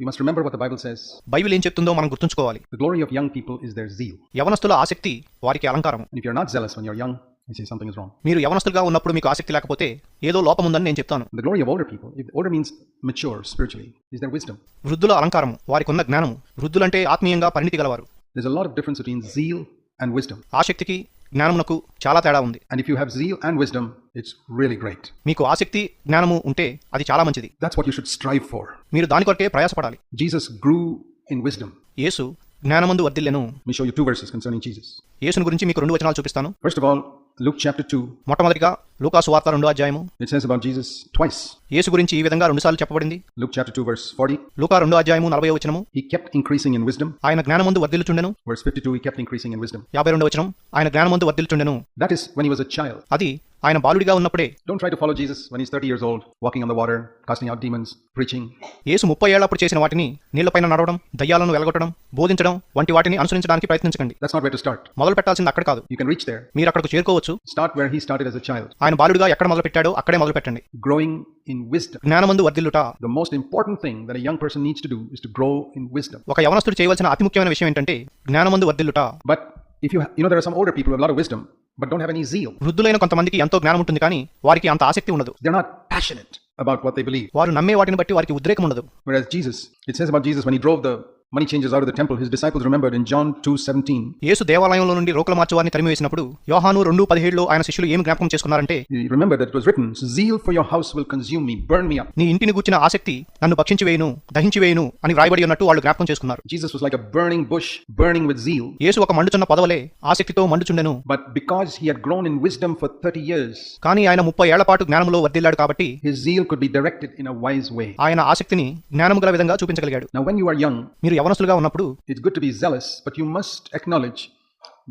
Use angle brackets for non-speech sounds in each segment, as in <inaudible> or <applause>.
We must remember what the Bible says. Bible ఏం చెప్తుందో మనం గుర్తుంచుకోవాలి The glory of young people is their zeal. యవనస్తుల ఆసక్తి వారికి అలంకారం And if you're not zealous when you're young, I say something is wrong. మీరు యవనస్తులుగా ఉన్నప్పుడు మీకు ఆసక్తి లేకపోతే ఏదో లోపం ఉందని నేను చెప్తాను The glory of older people, if older means mature spiritually, is their wisdom. వృద్ధుల అలంకారం వారికి ఉన్న జ్ఞానం వృద్ధులంటే ఆత్మీయంగా పరిణితి గలవారు There's a lot of difference between zeal and wisdom. ఆసక్తికి జ్ఞానమునకు చాలా తేడా ఉంది And if you have zeal and wisdom, it's really great. మీకు ఆసక్తి జ్ఞానము ఉంటే అది చాలా మంచిది That's what you should strive for. మీరు దాని కొరకే ప్రయాసపడాలి Jesus grew in wisdom. Yesu జ్ఞానమందు వర్ధిల్లెను Let me show you two verses concerning Jesus. యేసుని గురించి మీకు రెండు వచనాలు చూపిస్తాను First of all, Luke chapter 2, మొట్టమొదటిగా లూకాసు వార్త రెండో అధ్యాయము it says about Jesus twice. యేసు గురించి ఈ విధంగా రెండు సార్లు చెప్పబడింది. లుక్ చాప్టర్ 2 వర్స్ 40 లూకా 2 అధ్యాయము 40వ వచనము. కెప్ట్ ఇంక్రీసింగ్ ఇన్ విజ్డమ్ ఆయన జ్ఞానమందు వర్ధిల్లుచుండెను. Verse 52 he kept increasing in wisdom 52వ వచనం ఆయన జ్ఞానమందు వర్ధిల్లుచుండెను. That is when he a child అది ఆయన బాలుడిగా ఉన్నప్పుడే. Don't try to follow Jesus when is 30 years old walking on the water casting out demons preaching Yesu 30 ఏళ్ళప్పుడు చేసిన వాటిని నీళ్ళపైన నడవడం దయ్యాలను వెలగొట్టడం బోధించడం వంటి వాటిని అనుసరించడానికి ప్రయత్నించండి that's not where to start మొదలు పెట్టాల్సింది అక్కడ కాదు. యు కెన్ రీచ్ దేర్ మీరు అక్కడకు చేరుకోవచ్చు. Start where he started as a child ఆయన బాలుడిగా ఎక్కడ మొదలు పెట్టాడో అక్కడే మొదలు పెట్టండి గ్రోయింగ్ ఇన్ wisdom. జ్ఞానమందు వర్ధిల్లుట The most important thing that a young person needs to do is to grow in wisdom. ఒక యవనస్తుడు చేయవలసిన అతి ముఖ్యమైన విషయం ఏంటంటే జ్ఞానమందు వర్ధిల్లుట But if you, ha- you know, there are some older people who have a lot of wisdom, but don't have any zeal. వృద్ధులైన కొంతమందికి ఎంతో జ్ఞానం ఉంటుంది కానీ వారికి అంత ఆసక్తి ఉండదు They're not passionate about what they believe. వారు నమ్మే వాటిని బట్టి వారికి ఉద్రేకం ఉండదు Whereas Jesus, it says about Jesus when he drove the money changes are the temple his disciples remembered in John 2:17 యేసు దేవాలయంలో నుండి రోకలు మార్చువారిని తరిమి వేసినప్పుడు యోహాను 2:17 లో ఆయన శిష్యులు ఏమి జ్ఞాపకం చేసుకున్నారంటే remember that was written zeal for your house will consume me burn me up నీ ఇంటిని గుచ్చిన ఆసక్తి నన్ను భక్షించి వేయును దహించి వేయును అని వ్రాయబడి ఉన్నట్టు వాళ్ళు జ్ఞాపకం చేసుకున్నారు. Jesus was like a burning bush burning with zeal Yesu ఒక మండుచున్న పదవలే ఆసక్తితో మండుచుండెను. But because he had grown in wisdom for 30 years కానీ ఆయన 30 ఏళ్ళ పాటు జ్ఞానములో వర్ధిల్లాడు కాబట్టి his zeal could be directed in a wise way ఆయన ఆసక్తిని జ్ఞానముగల విధంగా చూపించగలిగాడు. Now when you are young మీరు యవనస్తులుగా ఉన్నప్పుడు it's good to be zealous but you must acknowledge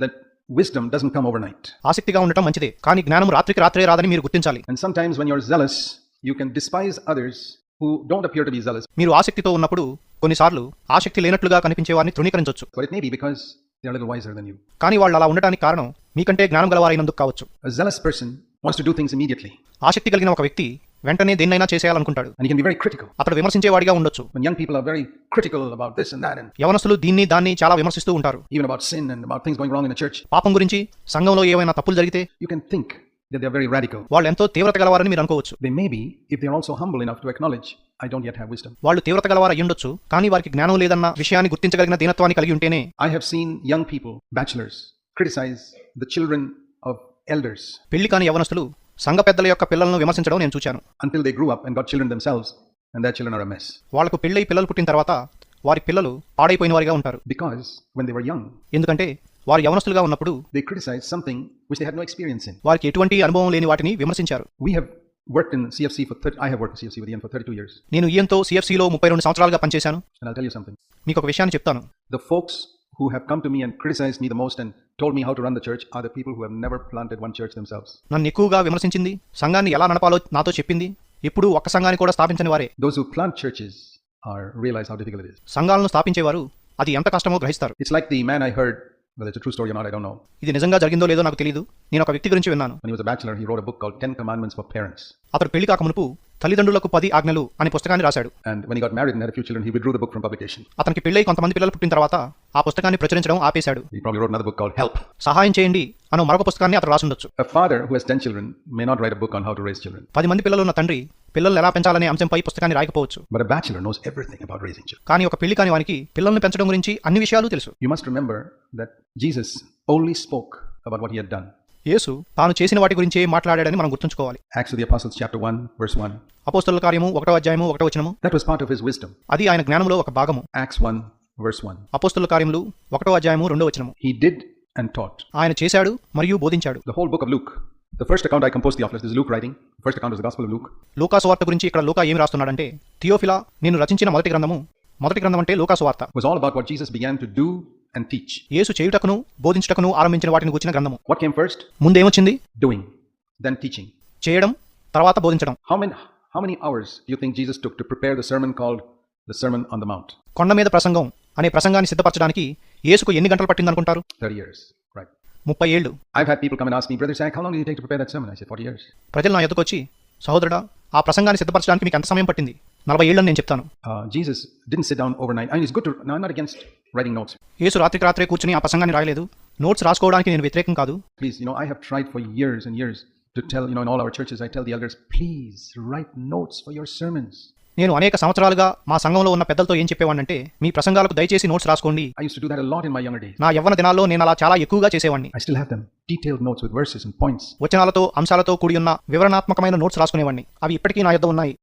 that wisdom doesn't come overnight ఆసక్తిగా ఉండటం మంచిదే కానీ జ్ఞానం రాత్రికి రాత్రే రాదని మీరు గుర్తించాలి. And sometimes when you are zealous you can despise others who don't appear to be zealous మీరు ఆసక్తితో ఉన్నప్పుడు కొన్నిసార్లు ఆసక్తి లేనట్లుగా కనిపించే వారిని తృణీకరించవచ్చు but maybe because they are wiser than you కానీ వాళ్ళు అలా ఉండడానికి కారణం మీకంటే జ్ఞానం గలవారైనందుకు కావచ్చు. Zealous person wants to do things immediately ఆసక్తి కలిగిన ఒక వ్యక్తి వెంటనే దేన్నైనా చేసేయాలనుకుంటాడు and he can be very critical. అతడు విమర్శించేవాడిగా ఉండొచ్చు When young people are very critical about this and that, and యవనస్తులు దీన్ని దాన్ని చాలా విమర్శిస్తూ ఉంటారు even about sin and about things going wrong in the church, పాపం గురించి సంఘంలో ఏవైనా తప్పులు జరిగితే you can think that they're very radical. వాళ్ళు ఎంతో తీవ్రత గలవారని మీరు అనుకోవచ్చు They may be if they're also humble enough to acknowledge, I don't yet have wisdom. వాళ్ళు తీవ్రత గలవారు అయ్యుండొచ్చు కానీ వారికి జ్ఞానం లేదన్న విషయాన్ని గుర్తించగలిగిన దీనత్వాన్ని కలిగి ఉంటేనే I have seen young people, bachelors, criticize the children of elders పెళ్ళి కాని యవనస్తులు సంఘ పెద్దల యొక్క పిల్లలను విమర్శించడం నేను చూశాను until they grew up and got children themselves and their children are mess వాళ్ళకు పెళ్ళి పిల్లలు పుట్టిన తర్వాత వారి పిల్లలు పాడైపోయిన వారిగా ఉంటారు because when they were young ఎందుకంటే వారు యవనస్తులుగా ఉన్నప్పుడు they criticize something which they had no experience in వారికి ఎటువంటి అనుభవం లేని వాటిని విమర్శించారు we have worked in CFC for 30, I have worked in CFC with Ian for 32 years. నేను Ian తో లో 32 సంవత్సరాలుగా పనిచేశాను. And I'll tell you మీకు ఒక విషయాన్ని చెప్తాను. The folks who have come to me and criticized me the most and told me how to run the church are the people who have never planted one church themselves. నన్ను ఎక్కువగా విమర్శించింది సంఘాన్ని ఎలా నడపాలో నాతో చెప్పింది ఎప్పుడు ఒక్క సంఘాన్ని కూడా స్థాపించని వారే Those who plant churches are realize how difficult it is. సంఘాలను స్థాపించేవారు అది ఎంత కష్టమో గ్రహిస్తారు It's like the man I heard, whether it's a true story or not, I don't know. ఇది నిజంగా జరిగిందో లేదో నాకు తెలియదు నేను ఒక వ్యక్తి గురించి విన్నాను When he was a bachelor, he wrote a book called Ten Commandments for Parents. అతను పెళ్ళి కాకమునుపు తల్లిదండ్రులకు పది ఆజ్ఞలు అని పుస్తకాన్ని రాశాడు. అతనికి పెళ్ళై కొంతమంది పిల్లలు పుట్టిన తర్వాత ఆ పుస్తకాన్ని ప్రచురించడం ఆపేశాడు. సహాయం చేయండి అను మరొక పుస్తకాన్ని అతను రాసుండొచ్చు. పది మంది పిల్లలు ఉన్న తండ్రి పిల్లలు ఎలా పెంచాలనే అంశంపై పుస్తకాన్ని రాయకపోవచ్చు. కానీ ఒక పెళ్ళి కాని వానికి పిల్లల్ని పెంచడం గురించి అన్ని విషయాలు తెలుసు. You must remember that Jesus only spoke what he done Yesu తాను చేసిన వాటి గురించి ఏం మాట్లాడాడని మనం గుర్తుంచుకోవాలి. అపోస్తల కార్యము ఒకటో అధ్యాయము ఒకటో వచనము? That was part of his wisdom అది ఆయన జ్ఞానంలో ఒక భాగము. యాక్స్ వన్ వర్స్ వన్ అపోస్తల కార్యములు ఒకటో అధ్యాయము రెండో వచనము. హి డిడ్ అండ్ టాట్ ఆయన చేశాడు మరియు బోధించాడు. The whole book of Luke The first account I composed the office is Luke writing. The first account is the Gospel of Luke. గురించి ఇక్కడ లూకా ఏం రాస్తున్నాడంటే థియోఫిలా నేను రచించిన మొదటి గ్రంథము. మొదటి గ్రంథం అంటే లూకా స్వార్త was all about what Jesus began to do and teach Yesu చేయుటకును బోధించుటకును ఆరంభించిన వాటిని కూర్చిన గ్రంథము. వాట్ కేమ్ ఫస్ట్ ముందేమొచ్చింది? డూయింగ్ దెన్ టీచింగ్ చేయడం తర్వాత బోధించడం. How many how many hours you think Jesus took to prepare the sermon called the sermon on the mount కొండ మీద ప్రసంగం అనే ప్రసంగాన్ని సిద్ధపరచడానికి యేసుకు ఎన్ని గంటలు పట్టింది అనుకుంటారు 30 ఇయర్స్ రైట్ 30 ఏళ్ళు. I have people come and ask me brother Zac how long do you take to prepare that sermon I say 40 years ప్రజలు నా ఎదుకొచ్చి సహోదరుడా ఆ ప్రసంగాన్ని సిద్ధపరచడానికి మీకు ఎంత సమయం పట్టింది? నలభై ఏళ్ళని నేను చెప్తాను Uh, Jesus didn't sit down overnight. Mean, it's good to. Now, I'm not against writing notes. Yesu రాత్రికి రాత్రే కూర్చుని ఆ ప్రసంగాన్ని రాయలేదు నోట్స్ రాసుకోవడానికి నేను వ్యతిరేకం కాదు Please, you know, I have tried for years and years to tell, you know, in all our churches, I tell the elders, please write notes for your sermons. నేను అనేక సంవత్సరాలుగా మా సంఘంలో ఉన్న పెద్దలతో ఏం చెప్పేవాడంటే మీ ప్రసంగాలకు దయచేసి నోట్స్ రాసుకోండి. నా యవ్వన దినాల్లో నేను అలా చాలా ఎక్కువగా చేసేవాడిని. వచనాలతో అంశాలతో కూడి ఉన్న వివరణాత్మకమైన నోట్స్ రాసుకునేవాడిని. అవి ఇప్పటికీ నా యొక్క ఉన్నాయి.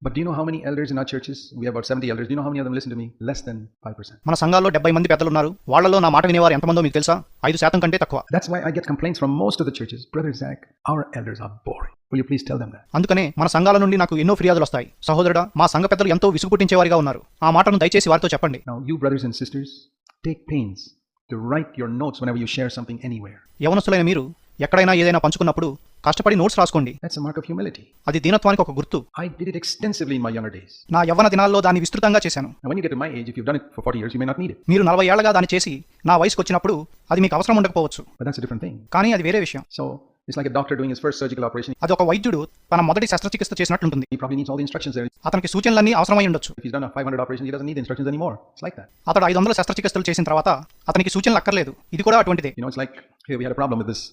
మన సంఘాల్లో డెబ్బై మంది పెద్దలు ఉన్నారు వాళ్ళలో నా మాట వినేవారు ఎంతమందో మీకు తెలుసా? ఐదు శాతం కంటే తక్కువ. యూ ప్లీజ్ టెల్ దమ్ అందుకనే మన సంఘాల నుండి నాకు ఎన్నో ఫిర్యాదులు వస్తాయి. సహోదరుడు మా సంఘ పెద్దలు ఎంతో విసుగుపుట్టించే వారిగా ఉన్నారు. ఆ మాటను దయచేసి వారితో చెప్పండి. You brothers and sisters take pains to write your notes whenever you share something anywhere యవనస్తులైన మీరు ఎక్కడైనా ఏదైనా పంచుకున్నప్పుడు కష్టపడి నోట్స్ రాసుకోండి. దట్స్ మార్క్ ఆఫ్ హ్యూమిలిటీ అది దీనత్వానికి ఒక గుర్తు. I did it extensively in my younger days నా యవ్వన దినాల్లో దాన్ని విస్తృతంగా చేశాను. When you get my age if you done it for 40 years you may not need it మీరు 40 ఏళ్ళగా దాని చేసి నా వయసుకొచ్చినప్పుడు అది మీకు అవసరం ఉండకపోవచ్చు. బట్ దట్స్ డిఫరెంట్ థింగ్ కానీ అది వేరే విషయం. So it's like doctor doing first surgical operation అది ఒక వైద్యుడు తన మొదటి శస్త్రచికిత్స చేసినట్లుంటుంది. He problem needs all the instructions there అతనికి సూచనలన్నీ అవసరమై ఉండొచ్చు. He's done 500 operation he doesn't need instructions anymore it's like that అతడు 500 శస్త్రచికిత్సలు చేసిన తర్వాత అతనికి సూచనలు అక్కర్లేదు. ఇది కూడా అటువంటిదే. You know it's like here we had a problem with this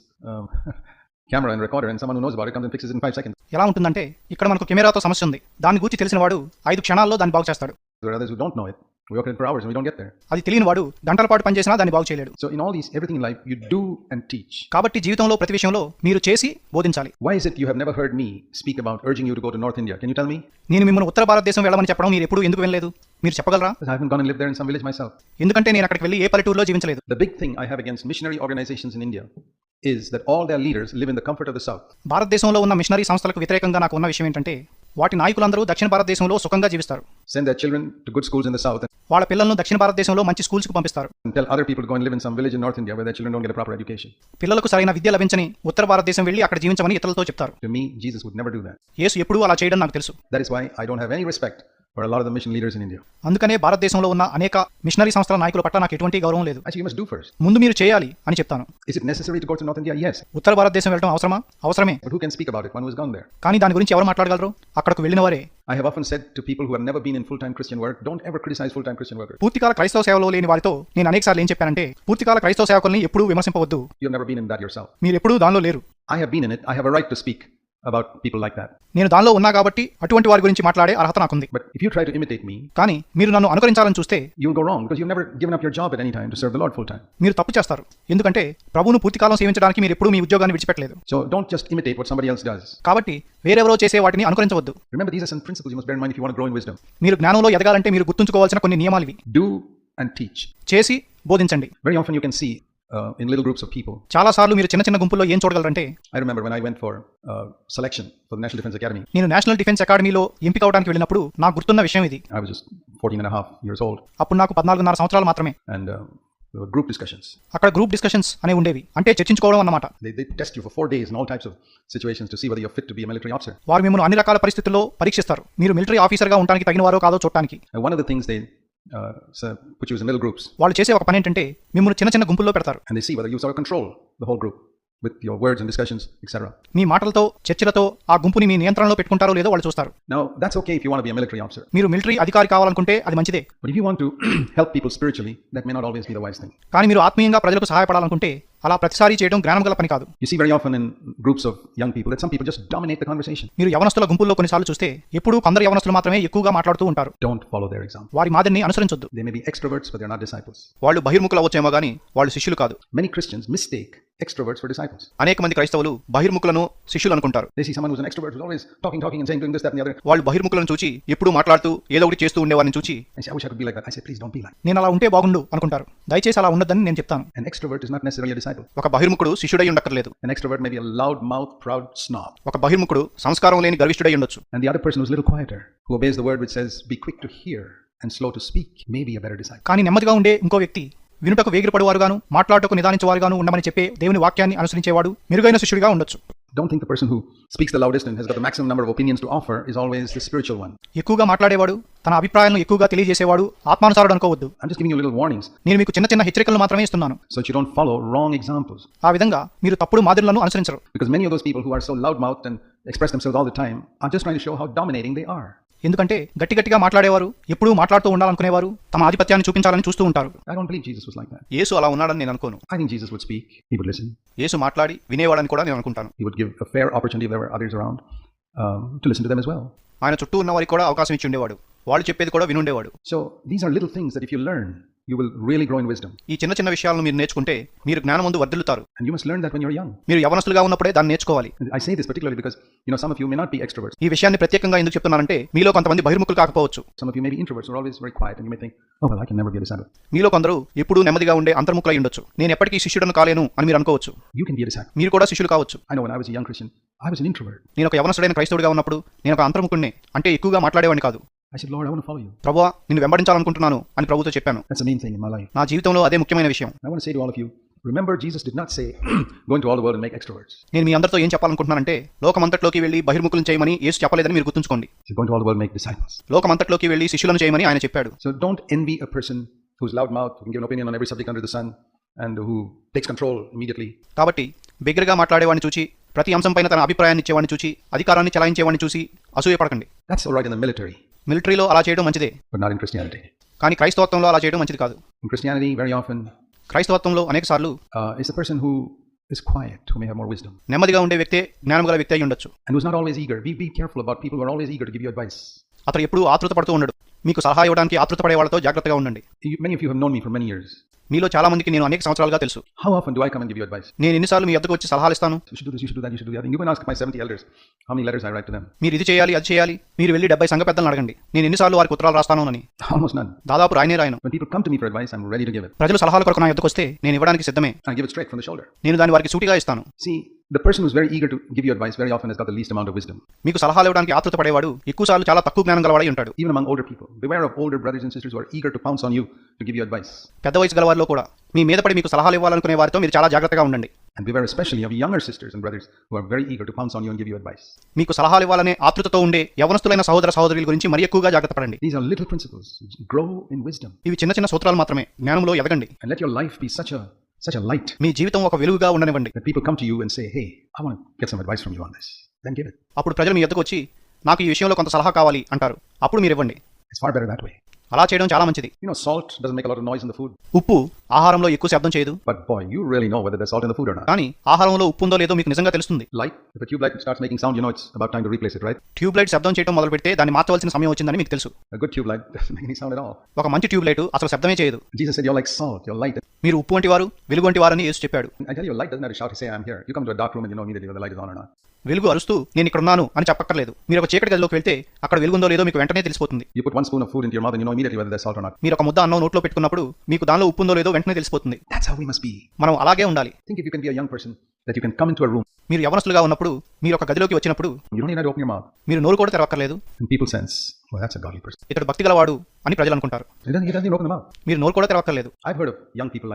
camera and recorder and someone who knows about it comes and fixes in 5 seconds ఎలా ఉంటుందంటే ఇక్కడ మనకు కెమెరాతో సమస్య ఉంది. దాని గురించి తెలిసిన వాడు 5 క్షణాల్లో దాన్ని బాగు చేస్తాడు. That is you don't know it We work on it for hours and we don't get there. అది తెలియని వాడు గంటల పాటు పనిచేసినా దాన్ని బాగు చేయలేడు So, in all these, everything in life, you do and teach. కాబట్టి జీవితంలో ప్రతి విషయంలో మీరు చేసి బోధించాలి Why is it you have never heard me speak about urging you to go to North India? Can you tell me? నేను మిమ్మల్ని ఉత్తర భారతదేశం వెళ్ళమని చెప్పడం మీరు ఎప్పుడు ఎందుకు వెళ్ళలేదు మీరు చెప్పగలరా I haven't gone and lived there in some village myself. ఎందుకంటే నేను అక్కడికి వెళ్ళి ఏ పల్లెటూరులో జీవించలేదు The big thing I have against missionary organizations in India is that all their leaders live in the comfort of the South. భారతదేశంలో ఉన్న machinery సంస్థలకు వ్యతిరేకంగా నాకు ఉన్న విషయం ఏంటంటే వాటి నాయకులందరూ దక్షిణ భారతదేశంలో సుఖంగా జీవిస్తారు. వాళ్ళ పిల్లలను దక్షిణ భారతదేశంలో మంచి స్కూల్స్కు పంపిస్తారు పిల్లలకు సరైన విద్య లభించని ఉత్తర భారతదేశం వెళ్ళి అక్కడ జీవించమని ఇతరులతో చెప్తారు. ఎప్పుడు అలా చేయడం నాకు తెలుసు. Why I don't have respect అందుకనే భారతదేశంలో ఉన్న అనేక మిషనరీ సంస్థల నాయకుల పట్ల నాకు ఎటువంటి గౌరవం లేదు ముందు మీరు చేయాలి అని చెప్తాను ఉత్తర భారతదేశం వెళ్ళడం అవసరమా అవసరమే కానీ దాని గురించి ఎవరు మాట్లాడగలరు అక్కడకు వెళ్ళిన వారే I have often said to people who have never been in full-time Christian work, don't ever criticize full-time Christian workers. పూర్తికాల క్రైస్తవ సేవలో లేని వారితో నేను అనేక సార్లు ఏం చెప్పానంటే పూర్తికాల క్రైస్తవ సేవకుల్ని ఎప్పుడూ విమర్శింపవద్దు. You have never been in that yourself. మీరు ఎప్పుడూ దానిలో లేరు. I have been in it. I have a right to speak. About people like that నేను దానిలో ఉన్నా కాబట్టి అటువంటి వారి గురించి మాట్లాడే అర్హత నాకు if you try to me కానీ మీరు నన్ను అనుకరించాలని చూస్తే you go wrong because job serve the full time మీరు తప్పు చేస్తారు. ఎందుకంటే ప్రభువును పూర్తి కాలం సేవించడానికి మీరు ఎప్పుడూ మీ ఉద్యోగాన్ని విడిచిపెట్టలేదు. So don't just imitate what somebody else does కాబట్టి వేరెవరో చేసే వాటిని అనుకరించవద్దు. రిమెంబర్ దీస్ మీరు జ్ఞానంలో ఎదగాలంటే మీరు గుర్తుంచుకోవాల్సిన కొన్ని నియమాలు ఇవి. అండ్ టీచ్ చేసి బోధించండి. Very often you can see uh, in little groups of people. చాలా సార్లు మీరు చిన్న చిన్న గుంపుల్లో ఏం చూడగలరంటే I remember when I went for uh, selection for the National Defense Academy, నేను నేషనల్ డిఫెన్స్ అకాడమీలో ఎంపిక అవడానికి వెళ్ళినప్పుడు నాకు గుర్తున్న విషయం ఇది I was just 14 and a half years old, అప్పుడు నాకు పద్నాలుగున్నర సంవత్సరాలు మాత్రమే uh, were group discussions. అక్కడ గ్రూప్ డిస్కషన్స్ అనే ఉండేవి అంటే చర్చించుకోవడం అన్నమాట They, they test you for four days in all types of situations to see whether you're fit to be a military officer. వారు మిమ్మల్ని అన్ని రకాల పరిస్థితుల్లో పరీక్షిస్తారు మీరు మిలిటరీ ఆఫీసర్గా ఉండడానికి తగినవారో కాదో చూడటానికి And one of the things they uh, so put you in little groups, వాళ్ళు చేసే ఒక పని ఏంటంటే మిమ్మల్ని చిన్న చిన్న గుంపుల్లో పెడతారు and they see whether you sort of control the whole group with your words and discussions, etc. మీ మాటలతో చర్చలతో ఆ గుంపుని మీ నియంత్రణలో పెట్టుకుంటారో లేదో వాళ్ళు చూస్తారు Now, that's okay if you want to be a military officer. మీరు మిలిటరీ అధికారి కావాలనుకుంటే అది మంచిదే But if you want to help people spiritually, that may not always be the wise thing. కానీ మీరు ఆత్మీయంగా ప్రజలకు సహాయపడాలనుకుంటే అలా ప్రతిసారి చేయడం జ్ఞానం గల పని కాదు. You see of groups of young just dominate మీరు యవనస్తుల గుంపుల్లో కొన్నిసార్లు చూస్తే ఎప్పుడు కొందరు యవనస్తులు మాత్రమే ఎక్కువగా మాట్లాడుతూ ఉంటారు. డోంట్ ఫాలో దేర్ ఎగ్జామ్ వారి మాదిరిని అనుసరించొద్దు. మే బి ఎక్స్ట్రావర్ట్స్ బట్ వాళ్ళు బహిర్ముఖులు అవ్వొచ్చేమో గానీ వాళ్ళు శిష్యులు కాదు. Many Christians mistake extroverts for disciples. అనేక మంది క్రైస్తవులు బహిర్ముఖులను శిష్యులు అనుకుంటారు see someone who's an extrovert who's always talking, talking, and saying, doing this, that, and the other. వాళ్ళు బహిర్ముఖులను చూచి ఎప్పుడూ మాట్లాడుతూ ఏదో ఒకటి చేస్తూ ఉండేవారిని చూచి I wish I could be like that. I say, please don't be like. నేను అలా ఉంటే బాగుండు అనుకుంటారు దయచేసి అలా ఉండొద్దని నేను చెప్తాను extrovert is not necessarily a disciple. ఒక బహిర్ముఖుడు శిష్యుడై ఉండక్కర్లేదు extrovert may be a loud mouth, proud snob. ఒక బహిర్ముఖుడు సంస్కారం లేని గర్విష్ఠుడై ఉండొచ్చు And the other person who's a little quieter, who obeys the word which says, be quick to hear and slow to speak, may be a better disciple. కానీ నెమ్మదిగా ఉండే ఇంకో వ్యక్తి వినుటకు వేగిరపడువారుగాను మాట్లాడటకు నిదానించేవారుగాను ఉండమని చెప్పే దేవుని వాక్యాన్ని అనుసరించేవాడు మెరుగైన శిష్యుడిగా ఉండొచ్చు Don't think the person who speaks the loudest and has got the maximum number of opinions to offer is always the spiritual one. ఎక్కువగా మాట్లాడేవాడు తన అభిప్రాయాలను ఎక్కువగా తెలియజేసేవాడు ఆత్మానుసారుడు అనుకోవద్దు I'm just giving you little warnings నేను మీకు చిన్న చిన్న హెచ్చరికలు మాత్రమే ఇస్తున్నాను so you don't follow wrong examples. ఆ విధంగా మీరు తప్పుడు మాదిరులను అనుసరించరు Because many of those people who are so loudmouthed and express themselves all the time are just trying to show how dominating they are. ఎందుకంటే గట్టి గట్టిగా మాట్లాడేవారు ఎప్పుడూ మాట్లాడుతూ ఉండాలనుకునేవారు తమ ఆధిపత్యాన్ని చూపించాలని చూస్తూ ఉంటారు. యేసు అలా ఉన్నాడని నేను అనుకోను. యేసు మాట్లాడి వినేవాడని కూడా నేను అనుకుంటాను. ఆయన చుట్టూ ఉన్న వారికి కూడా అవకాశం ఇచ్చి ఉండేవాడు. వాళ్ళు చెప్పేది కూడా వినుండేవాడు. So these are little things that if you learn you will really grow in wisdom. ఈ చిన్న చిన్న విషయాలను మీరు నేర్చుకుంటే మీరు జ్ఞానం ముందు వర్ధిల్లుతారు And you must learn that when you're young. మీరు యవనస్తులుగా ఉన్నప్పుడే దాన్ని నేర్చుకోవాలి I say this particularly because, you know, some of you may not be extroverts. ఈ విషయాన్ని ప్రత్యేకంగా ఎందుకు చెప్తున్నానంటే మీలో కొంతమంది బహిర్ముఖులు కాకపోవచ్చు Some of you may be introverts are always very quiet and you may think, oh, well, I can never be a disciple. మీలో కొందరు ఎప్పుడూ నెమ్మదిగా ఉండే అంతర్ముఖులై ఉండొచ్చు నేను ఎప్పటికీ శిష్యుడను కాలేను అని మీరు అనుకోవచ్చు You can be a disciple. మీరు కూడా శిష్యులు కావచ్చు I know when I was a young Christian, I was an introvert. నేను ఒక యవనస్తుడైన క్రైస్తవుడిగా ఉన్నప్పుడు నేను ఒక అంతర్ముఖుడిని అంటే ఎక్కువగా మాట్లాడేవాడిని కాదు I said, Lord, I want to follow you. ప్రభువా నిన్ను వెంబడించాలనుకుంటున్నాను అని ప్రభుతో చెప్పాను That's the main thing in my life. నా జీవితంలో అదే ముఖ్యమైన విషయం I want to say to all of you, remember Jesus did not say, go into all the world and make extroverts. నేను మీ అందరితో ఏం చెప్పాలనుకుంటున్నానంటే లోకమంతట్లోకి వెళ్ళి బహిర్ముఖులను చేయమని యేసు చెప్పలేదని మీరు గుర్తుంచుకోండి He said, go into all the world and make disciples. లోకమంతట్లోకి వెళ్ళి శిష్యులను చేయమని ఆయన చెప్పాడు So don't envy a person who's loudmouth, who can give an opinion on every subject under the sun, and who takes control immediately. కాబట్టి బిగ్గరగా మాట్లాడేవాడిని చూసి ప్రతి అంశంపైన తన అభిప్రాయాన్ని ఇచ్చేవాడిని చూసి అధికారాన్ని చలాయించేవాడిని చూసి అసూయపడకండి That's all right in the military, మిలిటరీలో అలా చేయడం మంచిదే but not in Christianity. కానీ క్రైస్తవత్వంలో అలా చేయడం మంచిది కాదు In Christianity, very often, క్రైస్తవత్వంలో అనేకసార్లు uh, it's the person who is quiet who may have more wisdom నెమ్మదిగా ఉండే వ్యక్తే జ్ఞానం గల వ్యక్తి అయి ఉండొచ్చు and who's not always eager. Be, be careful about people who are always eager to give you advice. అతడు ఎప్పుడూ ఆతృత పడుతూ ఉండడు మీకు సలహా ఇవ్వడానికి ఆతృత పడే వాళ్ళతో జాగ్రత్తగా ఉండండి. మీలో చాలా మందికి నేను అనేక సంవత్సరాలుగా తెలుసు. How of do I come నేను ఎన్నిసార్లు మీ వద్దకు వచ్చి సలహాలు ఇస్తాను? యు షుడ్ డు రైట్ మీరు ఇది చేయాలి అది చేయాలి. మీరు వెళ్ళి 70 సంఘ పెద్దలు అడగండి. నేను ఎన్నిసార్లు వారికి ఉత్తరాలు రాస్తాను అని. ఆల్మోస్ట్ దాదాపు రాయనే రాయను. When me for advice I ప్రజలు సలహాలు కొరకు నా వద్దకు వస్తే నేను ఇవ్వడానికి సిద్ధమే. ఐ నేను దాన్ని వారికి సూటిగా ఇస్తాను. The person who's very eager to give you advice very often has got the least amount of wisdom. మీకు సలహాలు ఇవ్వడానికి ఆతృత పడేవాడు ఎక్కువసార్లు చాలా తక్కువ జ్ఞానం గలవాడై ఉంటాడు Even among older people. Beware of older brothers and sisters who are eager to pounce on you to give you advice. పెద్ద వయసు గలవారిలో కూడా మీ మీద పడి మీకు సలహాలు ఇవ్వాలనుకునే వారితో మీరు చాలా జాగ్రత్తగా ఉండండి And beware especially of younger sisters and brothers who are very eager to pounce on you and give you advice. మీకు సలహాలు ఇవ్వాలనే ఆతృతతో ఉండే యవనస్తులైన సహోదర సహోదరుల గురించి మరి ఎక్కువగా జాగ్రత్త పడండి These are little principles. Grow in wisdom. ఇవి చిన్న చిన్న సూత్రాలు మాత్రమే జ్ఞానంలో ఎదగండి And let your life be such a such a light మీ జీవితం ఒక వెలుగుగా ఉండనివ్వండి. People come to you and say hey I want get some advice from you on this then give it అప్పుడు ప్రజలు మీ ఎదుకొచ్చి నాకు ఈ విషయంలో కొంత సలహా కావాలి అంటారు. అప్పుడు మీరు ఇవ్వండి. It's far better that way అలా చేయడం చాలా మంచిది. You know salt does make a lot of noise in the food ఉప్పు ఆహారంలో ఎక్కువ శబ్దం చేయదు. But boy you really know whether there's salt in the food or not. కానీ ఆహారంలో ఉప్పు ఉందో లేదో మీకు నిజంగా తెలుస్తుంది. Like if tube light starts making sound you know it's about time to replace it right tube light శబ్దం చేయడం మొదలు పెడితే దాన్ని మార్చవలసిన సమయం వచ్చిందని మీకు తెలుసు. A good tube light does make any sound at all ఒక మంచి ట్యూబ్ లైట్ అసలు శబ్దమే చేయదు. Jesus said you like salt you light మీరు ఉప్పు వంటి వారు వెలుగు వంటి వారని యేసు చెప్పాడు. I tell you light does not shout say I am here you come to a dark room and you know me that light is on and on వెలుగు అరుస్తూ నేను ఇక్కడ ఉన్నాను అని చెప్పక్కర్లేదు. మీరు ఒక చీకటి గదిలోకి వెళ్తే అక్కడ వెలుగుందో లేదో మీకు వెంటనే తెలిసిపోతుంది. ఇప్పుడు one spoon food in your know immediately whether మీరు ఒక ముద్ద అన్నం నోట్లో పెట్టుకున్నప్పుడు మీకు దానిలో ఉప్పుందో లేదో వెంటనే తెలిసిపోతుంది. దట్స్ బి మనం అలాగే ఉండాలి. Think if you can be a young person come into a room మీరు యవనస్తులుగా ఉన్నప్పుడు మీరు ఒక గదిలోకి వచ్చినప్పుడు యు డోంట్ నీడ్ మీరు నోరు కూడా తెరవక్కర్లేదు. పీపుల్ సెన్స్ ఇతడు భక్తి గలవాడు అని ప్రజలు అనుకుంటారు మీరు నోరు కూడా తెరవక్కర్లేదు. ఐ యంగ్ పీపుల్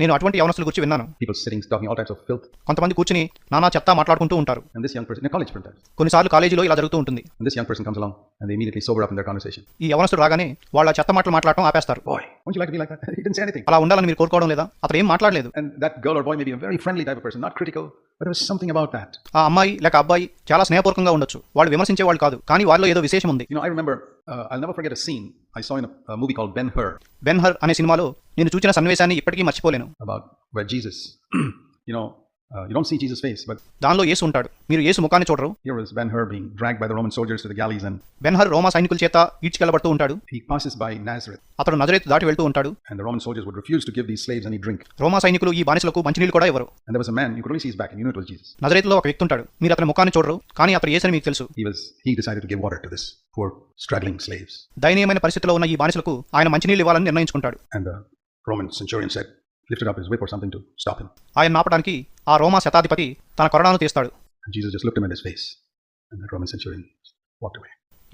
నేను అటువంటి యవనస్తులు గురించి విన్నాను. పీపుల్ సిటింగ్ టాకింగ్ కొంతమంది కూర్చుని నానా చెత్త మాట్లాడుకుంటూ ఉంటారు. And this young person in college friend కొన్నిసార్లు కాలేజీలో ఇలా జరుగుతూ ఉంటుంది. అండ్ దిస్ యంగ్ పర్సన్ ఈ యవనస్తులు రాగానే వాళ్ళ చెత్త మాటలు మాట్లాడటం ఆపేస్తారు. బాయ్ వుడ్ <laughs> అలా ఉండాలని మీరు కోరుకోవడం లేదా? అతను ఏం మాట్లాడలేదు. And that girl friendly type of something about ఆ అమ్మాయి లేక అబ్బాయి చాలా స్నేహపూర్వకంగా ఉండొచ్చు. వాళ్ళు విమర్శించే వాళ్ళు కాదు కానీ వాళ్ళు ఏదో విశేషం ఉంది. Remember, uh, I'll never forget a scene I saw in a, a movie called Ben Hur Ben Hur అనే సినిమాలో నేను చూసిన సన్నివేశాన్ని ఇప్పటికీ మర్చిపోలేను about where Jesus, you know, uh, you don't see Jesus' face, but దానిలో యేసు ఉంటాడు మీరు యేసు ముఖాన్ని చూడరు here was Ben Hur being dragged by the Roman soldiers to the galleys, and Ben Hur రోమా సైనికుల చేత ఈడ్చుకెళ్ళబడుతూ ఉంటాడు he passes by Nazareth, అతడు నజరేతు దాటి వెళ్తూ ఉంటాడు and the Roman soldiers would refuse to give these slaves any drink. రోమా సైనికులు ఈ బానిసలకు మంచినీళ్ళు కూడా ఇవ్వరు And there was a man, you could only see his back, and you knew it was Jesus. నజరేతులో ఒక వ్యక్తి ఉంటాడు మీరు అతని ముఖాన్ని చూడరు కానీ అతను యేసని మీకు తెలుసు He was, he decided to give water to this poor, struggling slaves. దయనీయమైన పరిస్థితిలో ఉన్న ఈ బానిసలకు ఆయన మంచినీళ్ళు ఇవ్వాలని నిర్ణయించుకుంటాడు And the Roman centurion said, lifted up his staff ఆయన నాపడానికి ఆ రోమా శతాధిపతి తన కొరడాను తీస్తాడు. Jesus just looked him in face and the Roman centurion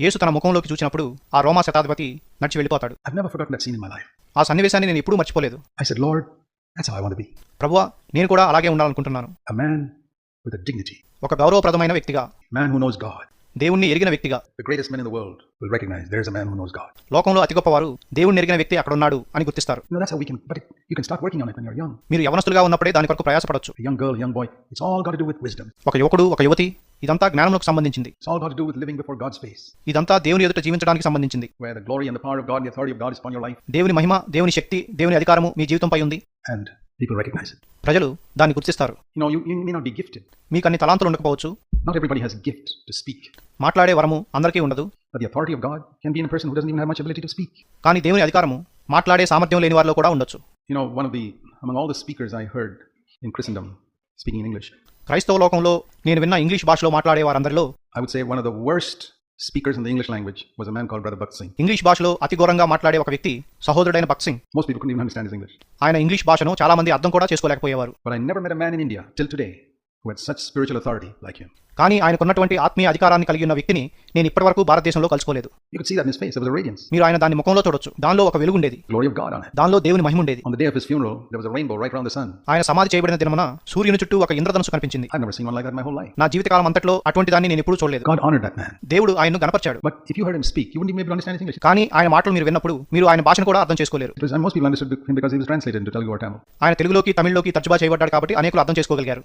యేసు తన ముఖంలోకి చూచినప్పుడు ఆ రోమా శతాధిపతి నడిచి వెళ్ళిపోతాడు. ఐ నెవర్ ఫర్గాట్ ఆ సన్నివేశాన్ని నేను ఎప్పుడూ మర్చిపోలేదు. ఐ సెడ్ లార్డ్ ప్రభువా నేను కూడా అలాగే ఉండాలనుకుంటున్నాను. ఒక గౌరవప్రదమైన వ్యక్తిగా. మ్యాన్ హూ నోస్ దేవుణ్ణి ఎరిగిన వ్యక్తిగా. లోకంలో అతి గొప్ప వారు దేవుని ఎరిగిన వ్యక్తి అక్కడ ఉన్నాడు అని గుర్తిస్తారు. మీరు యవనస్తులుగా ఉన్నప్పుడే దాని కొరకు ప్రయాసపడచ్చు. ఒక యువకుడు ఒక యువతి ఇదంతా జ్ఞానములకు సంబంధించింది. ఇదంతా దేవుని ఎదుట జీవించడానికి సంబంధించింది. దేవుని మహిమ దేవుని శక్తి దేవుని అధికారము మీ జీవితంపై ఉంది. అండ్ people recognize it. ప్రజలు దాన్ని గుర్తిస్తారు You know, you, you may not be gifted. మీకు అన్ని తలాంతులు ఉండకపోవచ్చు Not everybody has a gift to speak. మాట్లాడే వరము అందరికీ ఉండదు But the authority of God can be in a person who doesn't even have much ability to speak. కానీ దేవుని అధికారము మాట్లాడే సామర్థ్యం లేని వారిలో కూడా ఉండొచ్చు You know, one of the, among all the speakers I heard in Christendom speaking in English, క్రైస్తవ లోకంలో నేను విన్న ఇంగ్లీష్ భాషలో మాట్లాడే వారందరిలో I would say one of the worst speakers in the English language was a man called Brother Bhakt Singh. English భాషలో అతి ఘోరంగా మాట్లాడే ఒక వ్యక్తి సహోదరుడైన Bhakt Singh Most people couldn't even understand his English. ఆయన ఇంగ్లీష్ భాషను చాలా మంది అర్థం కూడా చేసుకోలేకపోయేవారు But I never met a man in India till today who had such spiritual authority like him. కానీ ఆయనకున్నటువంటి ఆత్మీయ అధికారాన్ని కలిగి ఉన్న వ్యక్తిని నేను ఇప్పటి వరకు భారతదేశంలో కలుసుకోలేదు. మీరు ఆయన దాని ముఖంలో చూడొచ్చు. దానిలో ఒక వెలుగుండేది. దానిలో దేవుని మహిముండేది ఆయన సమాధి చేయబడిన దినమున సూర్యుని చుట్టూ ఒక ఇంద్రధనుసు కనిపించింది. నా జీవితకాలం అంతట్లో అటువంటి దాన్ని నేను ఎప్పుడు చూడలేదు. దేవుడు ఆయన గణపరచాడు. కానీ ఆయన మాటలు మీరు విన్నప్పుడు మీరు ఆయన భాషను కూడా అర్థం చేసుకోలేరు. ఆయన తెలుగులోకి తమిళలోకి తర్జుబా చేయబడ్డాడు కాబట్టి అనేకలు అర్థం చేసుకోగలిగారు.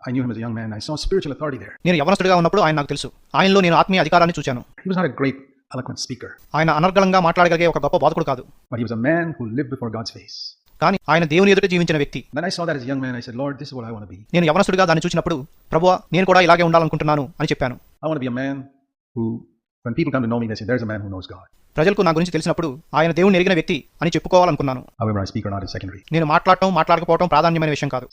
I knew him young man I saw spiritual authority there నేను యవనస్తుడిగా ఉన్నప్పుడు ఆయన నాకు తెలుసు. ఆయనలో నేను ఆత్మీయ అధికారాన్ని చూశాను he was not a great eloquent speaker ఆయన అనర్గళంగా మాట్లాడగలిగే ఒక గొప్ప బోధకుడు కాదు. But he was a man who lived before God's face కానీ ఆయన దేవుని ఎదుట జీవించిన వ్యక్తి. Then I saw that is young man I said Lord this is what I want be నేను యవనస్తుడిగా దాన్ని చూసినప్పుడు ప్రభువా నేను కూడా ఇలాగే ఉండాలనుకుంటున్నాను అని చెప్పాను. I want be a man who when people come to know me they say there's a man who knows god. ప్రజలకు నా గురించి తెలిసినప్పుడు ఆయన దేవుని ఎరిగిన వ్యక్తి అని చెప్పుకోవాలనుకున్నాను. నేను మాట్లాడటం మాట్లాడకపోవడం ప్రాధాన్యమైన విషయం కాదు.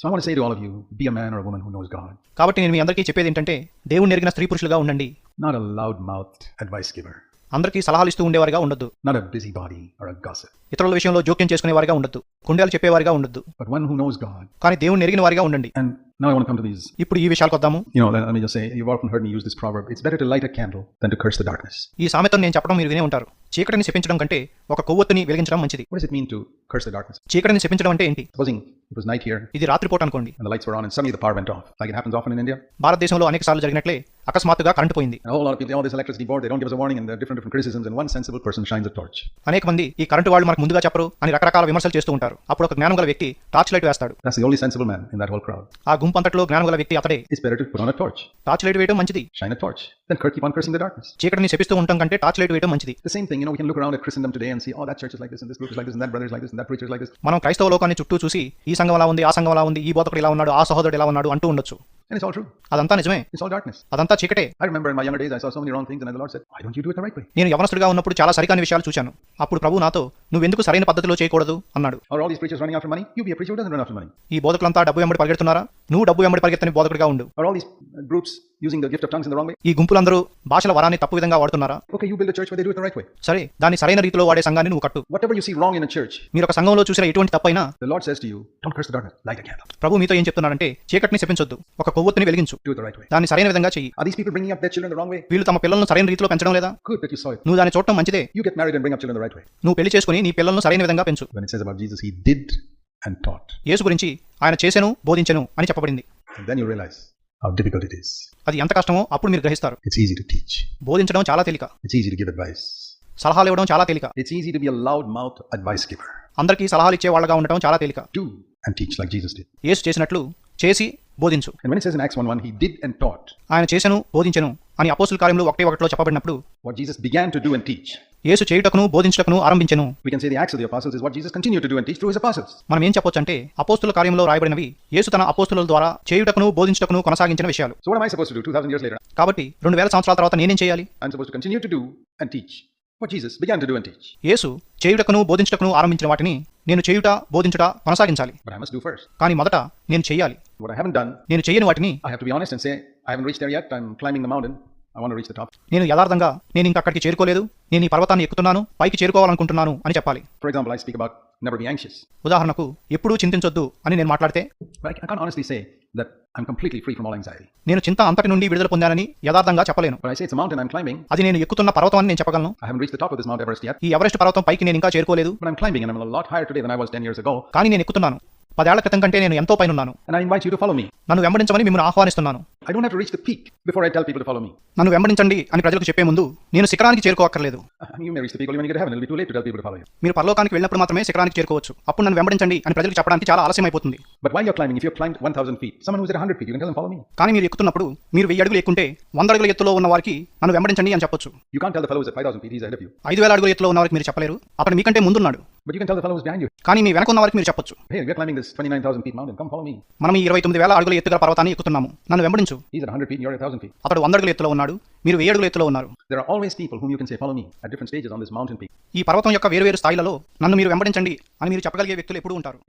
కాబట్టి నేను మీ అందరికీ చెప్పేది ఏంటంటే దేవుని ఎరిగిన స్త్రీ పురుషులుగా ఉండండి. అందరికీ సలహాలు ఇస్తూ ఉండేవారిగా ఉండొద్దు. నాట్ ఎ బాడీ ఆర్ ఇతరుల విషయంలో జోక్యం చేసుకునే వారిగా ఉండొద్దు కుండలు చెప్పే వారిగా ఉండొద్దు వన్ హు నోస్ కానీ దేవుని ఎరిగిన వారిగా ఉండండి. And now I want come to this ఇప్పుడు ఈ విషయాలకు వద్దాము. You know let me just say you have heard me use this proverb it's better to light a candle than to curse the darkness ఈ సామెతను నేను చెప్పడం మీరు వినే ఉంటారు. చీకటిని శపించడం కంటే ఒక కొవ్వొత్తిని వెలిగించడం మంచిది. చీకటిని శపించడం అంటే ఏంటి? ఇది రాత్రిపోట అనుకోండి. భారతదేశంలో అనేక సార్లు జరిగినట్లే అకస్మాత్తుగా కరెంట్ పోయింది. అనేక మంది ఈ కరెంట్ వాళ్ళు మనకు ముందుగా చెప్పరు అని రకరకాల విమర్శలు చేస్తూ ఉంటారు. అప్పుడు ఒక జ్ఞానం గల వ్యక్తి టార్చ్ లైట్ వేస్తాడు. ఆ గుంపు అంతట్లో జ్ఞానం గల వ్యక్తి అతడే. టార్చ్ లైట్ వేయడం మంచిది. Cur- keep on cursing the darkness. చీకటిని శపిస్తూ ఉండటం కంటే టార్చ్ లైట్ వేయడం మంచిది The same thing, you know, we can look around at Christendom today and see, oh, that church is like this, and this group is like this, and that brother is like this, and that preacher is like this. మనం క్రైస్తవ లోకాన్ని చుట్టూ చూసి ఈ సంఘం అలా ఉంది ఆ సంఘం అలా ఉంది ఈ బోధకుడు ఇలా ఉన్నాడు ఆ సహోదరుడు ఇలా ఉన్నాడు అంటూ ఉండొచ్చు And it's all true. అదంతా నిజమే It's all darkness. అదంతా చీకటే I remember in my younger days, I saw so many wrong things, and then the Lord said, why don't you do it the right way? నేను యవనస్తుడిగా ఉన్నప్పుడు చాలా సరికాని విషయాలు చూశాను అప్పుడు ప్రభు నాతో నువ్వెందుకు సరైన పద్ధతిలో చేయకూడదు అన్నాడు Are all these preachers running after money? You be a preacher who doesn't run after money. ఈ బోధకులంతా డబ్బు వెంబడి పరిగెడుతున్నారా నువ్వు డబ్బు వెంబడి పరిగెత్తని బోధకుడిగా ఉండు Are all these uh, groups using the gift of tongues in the wrong way? ఈ గుంపులందరూ భాషల వరాన్ని తప్పు విధంగా వాడుతున్నారా Okay, you build a church where they do it the right way. సరే దాన్ని సరైన రీతిలో వాడే సంఘాన్ని నువ్వు కట్టు Whatever you see wrong in a church, మీరు ఒక సంఘంలో చూసిన ఎటువంటి తప్పైనా the Lord says to you, don't curse the darkness, light a candle. ప్రభు మీతో ఏం చెప్తున్నాడంటే చీకటిని శపించొద్దు ఒక కొవ్వొత్తుని వెలిగించు. దాన్ని సరైన విధంగా చెయ్యి. వీళ్ళు తమ పిల్లలను సరైన రీతిలో పెంచడం లేదా? నువ్వు దాన్ని చూడటం మంచిదే. యు గెట్ నువ్వు పెళ్ళి చేసుకుని నీ పిల్లలను సరైన విధంగా పెంచు. వెన్ ఇట్ యేసు గురించి ఆయన చేశాను బోధించెను అని చెప్పబడింది. దెన్ యు అది ఎంత కష్టమో అప్పుడు మీరు గ్రహిస్తారు. బోధించడం చాలా తేలిక. ఇట్స్ ఈజీ టు సలహాలు ఇవ్వడం చాలా తేలిక. It's easy a loud mouth advice giver అందరికీ సలహాలు ఇచ్చే వాళ్ళగా ఉండటం చాలా తేలిక. టీచ్ లైక్ జీసస్ చేసినట్లు చేసి బోధించు. ఆయన చేశాను బోధించను అని అపోసుల కార్యంలో ఒకటి ఒకటిలో చెప్పబడినప్పుడు what Jesus began to do and teach యేసు చేయుటకును బోధించుటకును ఆరంభించను. We can say the continue to do and మనం ఏం చెప్పొచ్చు అంటే అపోస్తుల కార్యంలో రాయబడినవి యేసు తన అపోస్తుల ద్వారా చేయుటకును బోధించుటకును కొనసాగించిన విషయాలు. So what I suppose to do సంవత్సరాల తర్వాత నేనేం చేయాలి? కంటిన్యూ టు డు అండ్ యేసు చేయుటకును బోధించటకును ఆరంభించిన వాటిని నేను చేయుట బోధించుట కొనసాగించాలి. కానీ మొదట నేను చేయాలి నేను చేయని వాటిని నేను యథార్థంగా నేను ఇంకా అక్కడికి చేరుకోలేదు. నేను ఈ పర్వతాన్ని ఎక్కుతున్నాను పైకి చేరుకోవాలనుకుంటున్నాను అని చెప్పాలి. For example I speak about never ఉదాహరణకు ఎప్పుడూ చింతించొద్దు అని నేను మాట్లాడితే that I'm completely free from all anxiety. నేను చింత అంతటి నుండి విడుదల పొందానని యథార్థంగా చెప్పలేను But I say it's a mountain I'm climbing. అది నేను ఎక్కుతున్న పర్వతం అని నేను చెప్పగలను I haven't reached the top of this Mount Everest yet. ఈ ఎవరెస్ట్ పర్వతం పైకి నేను ఇంకా చేరుకోలేదు But I'm climbing and I'm a lot higher today than I was 10 years ago. కానీ నేను ఎక్కుతున్నాను పదేళ్ళ క్రితం కంటే నేను ఎంతో పైనున్నాను And I invite you to follow me. నన్ను వెంబడించమని మిమ్మల్ని ఆహ్వానిస్తున్నాను I don't have to reach the peak before I tell people to follow me నన్ను వెంబడించండి అని ప్రజలకు చెప్పే ముందు నేను శిఖరానికి చేరుకోవక్కర్లేదు you may reach the peak only when you get heaven it will be to tell people to follow you మీరు పరలోకానికి వెళ్ళినప్పుడు మాత్రమే శిఖరానికి చేరుకోవచ్చు. అప్పుడు నన్ను వెంబడించండి అని ప్రజలకు చెప్పడానికి చాలా ఆలస్యం అయిపోతుంది but why you are climbing if you climbed 1000 feet someone who's 100 feet you can tell follow me కానీ మీరు ఎక్కుతున్నప్పుడు మీరు 1000 అడుగులు ఎక్కుంటే 100 అడుగుల ఎత్తులో ఉన్న వారికి నన్ను వెంబడించండి అని చెప్పొచ్చు. You can't tell the fellows 5000 feet he ahead of you 5000 అడుగుల ఎత్తులో ఉన్న వారికి మీరు చెప్పలేరు. అతను మీకంటే ముందున్నాడు. But you can tell the fellows behind you కానీ మీ వెనక ఉన్న వారికి మీరు చెప్పొచ్చు. Hey we are climbing this 29000 feet mountain come follow me మనం ఈ 29000 అడుగుల ఎత్తుగల పర్వతాన్ని ఎక్కుతున్నాము. నన్ను వెంబడించు. చేయవచ్చు. అతడు వందడుగుల ఎత్తులో ఉన్నాడు. మీరు వేయడుగుల ఎత్తులో ఉన్నారు. ఈ పర్వతం యొక్క వేరు వేరు స్థాయిలలో నన్ను మీరు వెంబడించండి అని మీరు చెప్పగలిగే వ్యక్తులు ఎప్పుడు ఉంటారు.